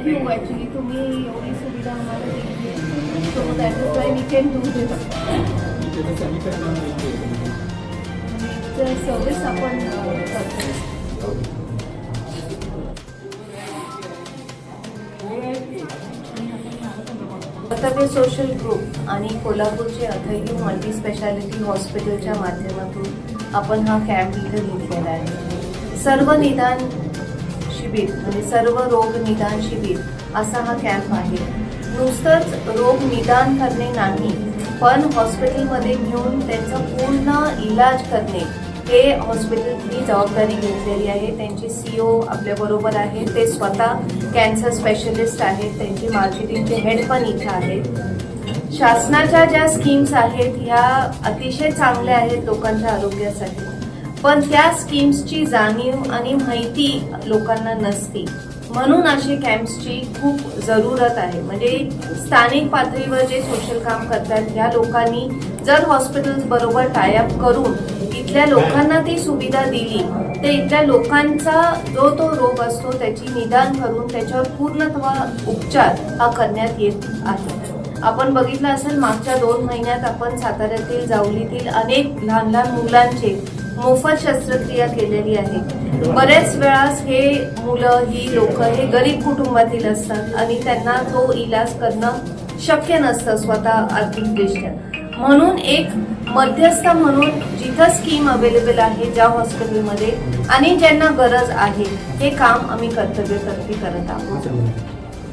Thank you actually तुम्ही एवढी सुविधा आम्हाला दिली आहे so that is why we can do this service आपण अं, करतो कर्तव्य सोशल ग्रुप आणि कोल्हापूरचे अथैयू मल्टी स्पेशालिटी हॉस्पिटलच्या माध्यमातून आपण हा कॅम्प इथं घेतलेला आहे. सर्व निदान शिबिर म्हणजे सर्व रोग निदान शिबिर असा हा कॅम्प आहे. नुसतंच रोग निदान करणे नाही पण हॉस्पिटलमध्ये घेऊन त्यांचा पूर्ण इलाज करणे हे हॉस्पिटलची जबाबदारी घेतलेली आहे. त्यांचे ओ आपल्याबरोबर आहे ते स्वतः कॅन्सर स्पेशलिस्ट आहेत त्यांची मार्केटिंगचे हेड पण इथे आहेत. शासनाच्या ज्या स्कीम्स आहेत ह्या अतिशय चांगल्या आहेत लोकांच्या आरोग्यासाठी. पण त्या स्कीम्सची जाणीव आणि माहिती लोकांना नसते. म्हणून असे कॅम्प्सची खूप जरूरत आहे. म्हणजे स्थानिक पातळीवर जे सोशल काम करतात त्या लोकांनी जर हॉस्पिटल्स बरोबर टायअप करून इथल्या लोकांना ती सुविधा दिली तर इथल्या लोकांचा जो तो रोग असतो त्याची निदान करून त्याच्यावर पूर्णत्व उपचार हा करण्यात येत आहे. आपण बघितलं असेल मागच्या दोन महिन्यात आपण साताऱ्यातील जावलीतील अनेक लहान लहान मुलांचे मोफत शस्त्रक्रिया केलेली आहे. बरेच वेळास हे मुलं ही लोक हे गरीब कुटुंबातील असतात आणि त्यांना तो इलाज करणं शक्य नसतं स्वतः आर्थिकदृष्ट्या. म्हणून एक मध्यस्थ म्हणून जिथं स्कीम अवेलेबल आहे ज्या हॉस्पिटलमध्ये आणि ज्यांना गरज आहे हे काम आम्ही कर्तव्यकर्ती करत आहोत.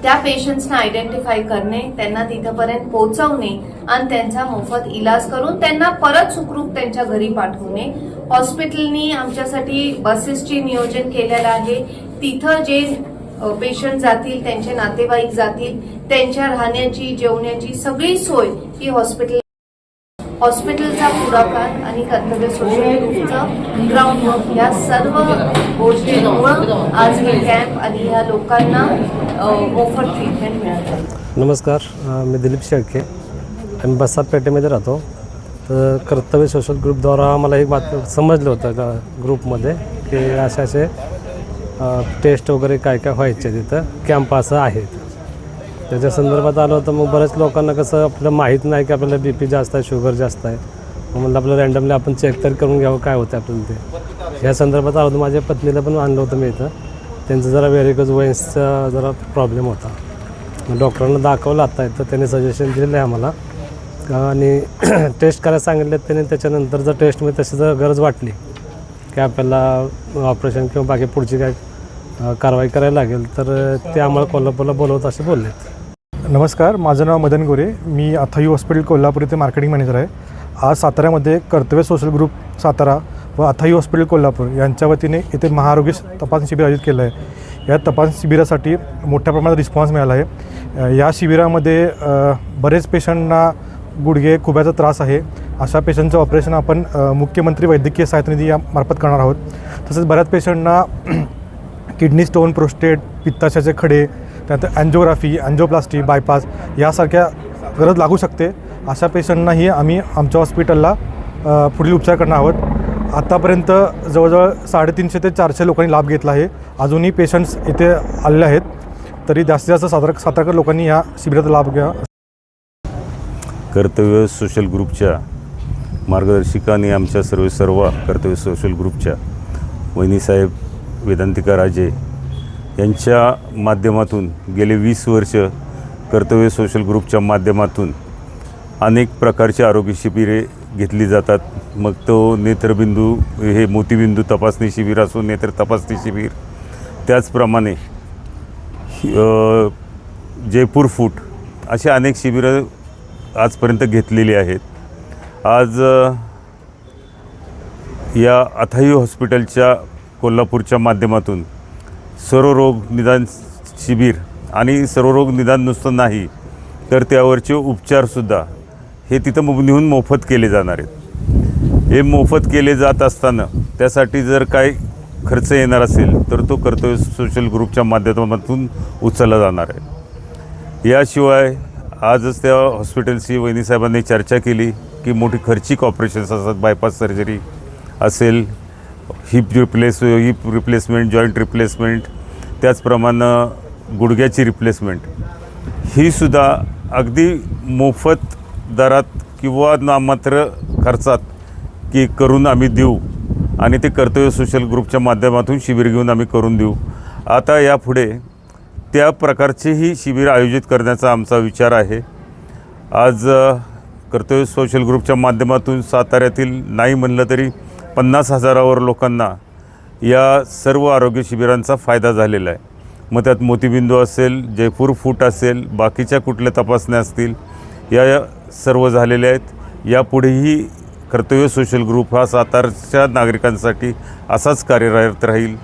त्या पेशंट्सना आयडेंटिफाय करणे त्यांना तिथपर्यंत पोहोचवणे आणि त्यांचा मोफत इलाज करून त्यांना परत सुखरूप त्यांच्या घरी पाठवणे. हॉस्पिटलनी आमच्यासाठी बसेसचे नियोजन केलेलं आहे. तिथं जे पेशंट जातील त्यांचे नातेवाईक जातील त्यांच्या राहण्याची जेवण्याची सगळी सोय ही हॉस्पिटल हॉस्पिटलचा पुढाकार आणि कर्तव्य सोशल ग्रुपचं ग्राउंड वर्क या सर्व गोष्टींमुळं आज हे कॅम्प आणि ह्या लोकांना अ, ट्रीटमेंट मिळत नमस्कार मी दिलीप शेळके. आम्ही बसात पेठेमध्ये राहतो. तर कर्तव्य सोशल ग्रुपद्वारा मला एक बात समजलं होतं का ग्रुपमध्ये की असे असे टेस्ट वगैरे काय काय व्हायचे तिथं. कॅम्प असं आहे त्याच्या संदर्भात आलं होतं मग बऱ्याच लोकांना कसं आपलं माहीत नाही की आपल्याला बी पी जास्त आहे शुगर जास्त आहे. मग म्हणलं आपलं रँडमली आपण चेक तरी करून घ्यावं काय होतं आपल्याला ते. ह्या संदर्भात आलं होतं माझ्या पत्नीला पण आणलं होतं मी इथं. त्यांचं जरा व्हेरिकोज वेन्सचा जरा प्रॉब्लेम होता. डॉक्टरांना दाखवलं आता तर त्यांनी सजेशन दिलेलं आहे आम्हाला. आणि टेस्ट करायला सांगितले त्यांनी त्याच्यानंतर जर टेस्टमध्ये तशी जर गरज वाटली की आपल्याला ऑपरेशन किंवा बाकी पुढची काय कारवाई करायला लागेल तर ते आम्हाला कोल्हापूरला बोलवत असे बोललेत नमस्कार माझं नाव मदन गोरे. मी अथायू हॉस्पिटल कोल्हापूर येथे मार्केटिंग मॅनेजर आहे. आज साताऱ्यामध्ये कर्तव्य सोशल ग्रुप सातारा व अथायू हॉस्पिटल कोल्हापूर यांच्या वतीने येथे महाआरोग्य तपासणी शिबिर आयोजित केलं आहे. या तपासणी शिबिरासाठी मोठ्या प्रमाणात रिस्पॉन्स मिळाला आहे. या शिबिरामध्ये बरेच पेशंटना गुडघे खुब्याचा त्रास आहे. अशा पेशंटचं ऑपरेशन आपण मुख्यमंत्री वैद्यकीय सहायता निधी यामार्फत करणार आहोत. तसेच बऱ्याच पेशंटना किडनी स्टोन प्रोस्टेट पित्ताशयाचे खडे त्यानंतर अँजिओग्राफी अँजिओप्लास्टी बायपास यासारख्या गरज लागू शकते. अशा पेशंटनाही आम्ही आमच्या हॉस्पिटलला पुढील उपचार करणार आहोत. आत्तापर्यंत जवळजवळ साडेतीनशे ते चारशे लोकांनी लाभ घेतला आहे. अजूनही पेशंट्स इथे आलेले आहेत. तरी जास्तीत जास्त सातारा सातारकर लोकांनी या शिबिराचा लाभ घ्या. कर्तव्य सोशल ग्रुपच्या मार्गदर्शिकाने आमच्या सर्व सर्व कर्तव्य सोशल ग्रुपच्या वहिनीसाहेब वेदांतिका राजे यांच्या माध्यमातून गेले वीस वर्ष कर्तव्य सोशल ग्रुपच्या माध्यमातून अनेक प्रकारची आरोग्य शिबिरे घेतली जातात. मग तो नेत्रबिंदू हे मोतीबिंदू तपासणी शिबिर असो नेत्र तपासणी शिबिर त्याचप्रमाणे जयपूर फूट अशी अनेक शिबिरं आजपर्यंत घेतलेली आहेत. आज या अथाई हॉस्पिटलच्या कोल्हापूरच्या माध्यमातून सर्वरोग निदान शिबिर आणि सर्वरोग निदान नुसतं नाही तर त्यावरचे उपचारसुद्धा हे तिथं मो- नेऊन मोफत केले जाणार आहेत. हे मोफत केले जात असताना त्यासाठी जर काय खर्च येणार असेल तर तो कर्तव्य सोशल ग्रुपच्या माध्यमातून उचलला जाणार आहे. याशिवाय आजच त्या हॉस्पिटलशी वहिनीसाहेबांनी चर्चा केली की मोठी खर्चिक ऑपरेशन्स असतात बायपास सर्जरी असेल hip replace hip replacement joint replacement त्याचप्रमाणे गुडघ्याची रिप्लेसमेंट ही सुद्धा अगदी मोफत दरात किंवा नामात्र खर्चात की करून आम्ही देऊ. आणि ते कर्तव्य सोशल ग्रुपच्या माध्यमातून शिबिर घेऊन आम्ही करून देऊ. आता यापुढे त्या प्रकारचेही शिबिर आयोजित करण्याचा आमचा विचार आहे. आज कर्तव्य सोशल ग्रुपच्या माध्यमातून साताऱ्यातील नाही म्हणलं तरी पन्नास हजारावर लोकांना या सर्व आरोग्य शिबिरांचा फायदा झालेला आहे. मग त्यात मोतीबिंदू असेल जयपूर फूट असेल बाकीच्या कुठल्या तपासण्या असतील या या सर्व झालेल्या आहेत. यापुढेही कर्तव्य सोशल ग्रुप हा सातारच्या नागरिकांसाठी असाच कार्यरत राहील.